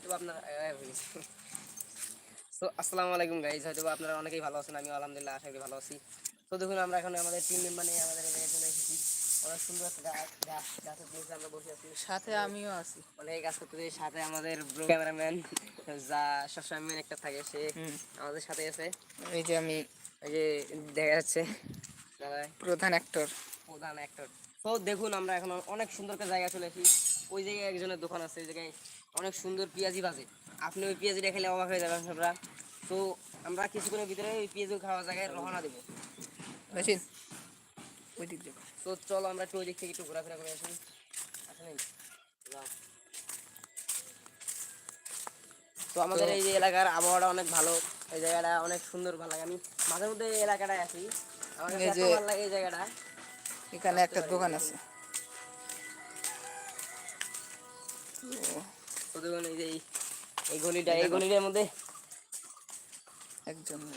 হয়তো আপনার তো আসসালামু আলাইকুম গাইজ হয়তো আপনারা অনেকেই ভালো আছেন আমি আলহামদুলিল্লাহ আশা করি ভালো আছি। তো দেখুন আমরা এখন আমাদের টিম মেম্বার নিয়ে আমাদের জায়গায় চলে এসেছি। অনেক সুন্দর একটা গাছ গাছ গাছের নিচে আমরা বসে আছি। সাথে আমিও আছি। এই কাজ করতে সাথে আমাদের ক্যামেরাম্যান যা সবসময় মেন একটা থাকে সে আমাদের সাথে আছে। এই যে আমি এই যে দেখা যাচ্ছে প্রধান অ্যাক্টর প্রধান অ্যাক্টর তো দেখুন আমরা এখন অনেক সুন্দর একটা জায়গা চলে এসেছি। ওই জায়গায় একজনের দোকান আছে ওই জায়গায় অনেক সুন্দর পেঁয়াজি বাজে। আপনি ওই পেঁয়াজিটা খেলে অবাক হয়ে যাবেন সবরা তো আমরা কিছুক্ষণের ভিতরে ওই পেঁয়াজি খাওয়া জায়গায় রওনা দেবো। বুঝছেন ওই দিক যাব তো চলো আমরা একটু ওই দিক থেকে একটু ঘোরাফেরা করে আসি। আসেন যাও। তো আমাদের এই যে এলাকার আবহাওয়াটা অনেক ভালো এই জায়গাটা অনেক সুন্দর ভালো লাগে। আমি মাঝে মধ্যে এই এলাকাটায় আসি। আমার কাছে ভালো লাগে এই জায়গাটা। এখানে একটা দোকান আছে। এই যে এই- এই গলিটা এই গলিটার মধ্যে একজন।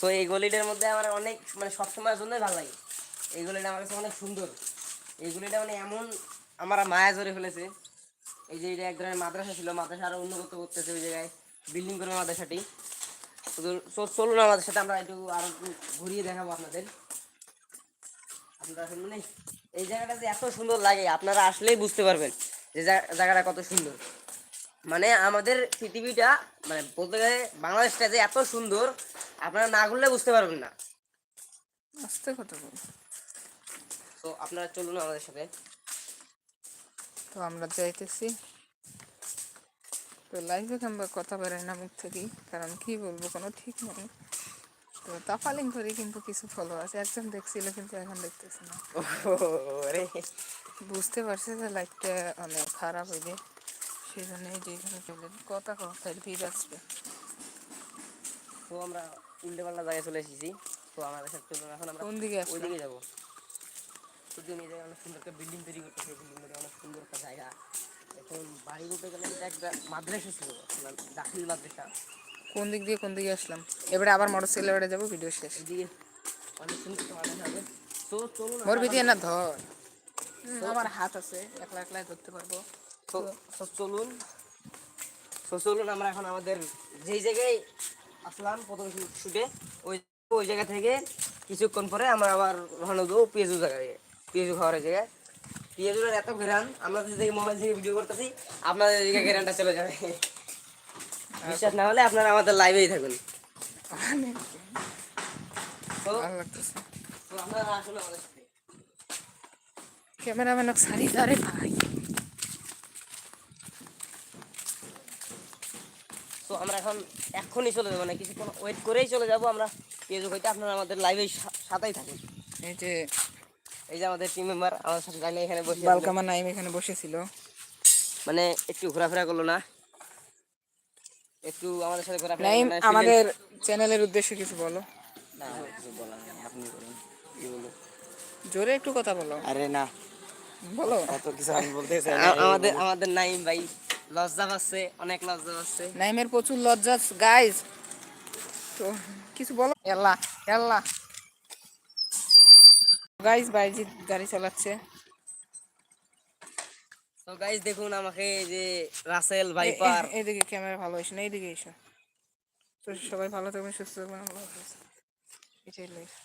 তো এই গলিটার মধ্যে আমার অনেক মানে সবসময়ের জন্যই ভালো লাগে। এই গলিটা আমার কাছে অনেক সুন্দর। এই গলিটা মানে এমন আমার মায়া জড়ে ফেলেছে। এই যে এটা এক ধরনের মাদ্রাসা ছিল। মাদ্রাসা আরও উন্নত করতেছে ওই জায়গায়। বিল্ডিং করে মাদ্রাসাটি। চ- চলুন আমাদের সাথে আমরা একটু আরও ঘুরিয়ে দেখাবো আপনাদের। আপনারা মানে এই জায়গাটা যে এত সুন্দর লাগে আপনারা আসলেই বুঝতে পারবেন। যে জায়গাটা কত সুন্দর। মানে আমাদের পৃথিবীটা মানে বলতে গেলে বাংলাদেশটা যে এত সুন্দর আপনারা না ঘুরলে বুঝতে পারবেন না। আস্তে কথা বল। তো আপনারা চলুন আমাদের সাথে। তো আমরা যাইতেছি। তো লাইভে কিংবা কথা বেরোয় না মুখ থেকেই কারণ কি বলব কোনো ঠিক নেই। তো তাফালিং করি কিন্তু কিছু ফলো আছে। একজন দেখছিল কিন্তু এখন দেখতেছি না। ওরে। বুঝতে পারছে যে লাইফটা অনেক খারাপ হইবে। সেই জন্য এই যে এখানে চলে কথা কথায় ভিড় আসবে। তো আমরা উল্টে পাল্টা জায়গায় চলে এসেছি। তো আমাদের সাথে চলুন এখন আমরা কোন দিকে ওই দিকে যাব। তো এই জায়গায় অনেক সুন্দর একটা বিল্ডিং তৈরি করতেছে অনেক সুন্দর একটা জায়গা। এখন বাড়ি বলতে গেলে এটা একটা মাদ্রাসা ছিল মানে দাখিল মাদ্রাসা। কোন দিক দিয়ে কোন দিকে আসলাম? এবারে আবার মোটর সাইকেলে বেড়ে যাব ভিডিও শেষ। এদিকে অনেক সুন্দর একটা মাদ্রাসা তো চলুন মোর ভিডিও না ধর। আমার হাত আছে একলা ধরতে পারব। তো চলুন। তো চলুন আমরা এখন আমাদের যেই জায়গায় আসলাম প্রথম শুটে ওই ওই জায়গা থেকে কিছুক্ষণ পরে আমরা আবার রওনা দেবো পেঁয়াজু জায়গায় পেঁয়াজু খাওয়ার জায়গায়। এত ঘেরান আমরা যদি মোবাইল থেকে ভিডিও করতেছি আপনাদের ঘেরানটা চলে যাবে। বিশ্বাস না হলে আপনারা আমাদের লাইভেই থাকুন। তো আপনারা আমাদের সারি দারে ভাই। তো আমরা এখন এখনই চলে যাব না কিছুক্ষণ ওয়েট করেই চলে যাব আমরা। পেঁয়াজু খাইতে আপনারা আমাদের লাইভেই সাথেই থাকুন। এই যে এই যে আমাদের টিম মেম্বার আমাদের সাথে জানি এখানে বসে বালকামা নাইম এখানে বসেছিল। মানে একটু ঘোরাফেরা করল না? একটু আমাদের সাথে ঘোরাফেরা নাইম আমাদের চ্যানেলের উদ্দেশ্যে কিছু বলো। না কিছু বলার আপনি করুন কি বলব জোরে একটু কথা বলো। আরে না বলো। অত কিছু আমি বলতে চাই আমাদের আমাদের নাইম ভাই লজ্জা পাচ্ছে অনেক লজ্জা পাচ্ছে। নাইমের প্রচুর লজ্জা গাইজ তো কিছু বলো? এল্লা এল্লা। গাইজ বাইজি গাড়ি চালাচ্ছে। তো গাইজ দেখুন আমাকে যে রাসেল ভাইপার। এইদিকে ক্যামেরা ভালো হয়েছে না এইদিকে এসো। তো সবাই ভালো থাকবেন সুস্থ থাকবেন আল্লাহ হাফেজ। এটাই life।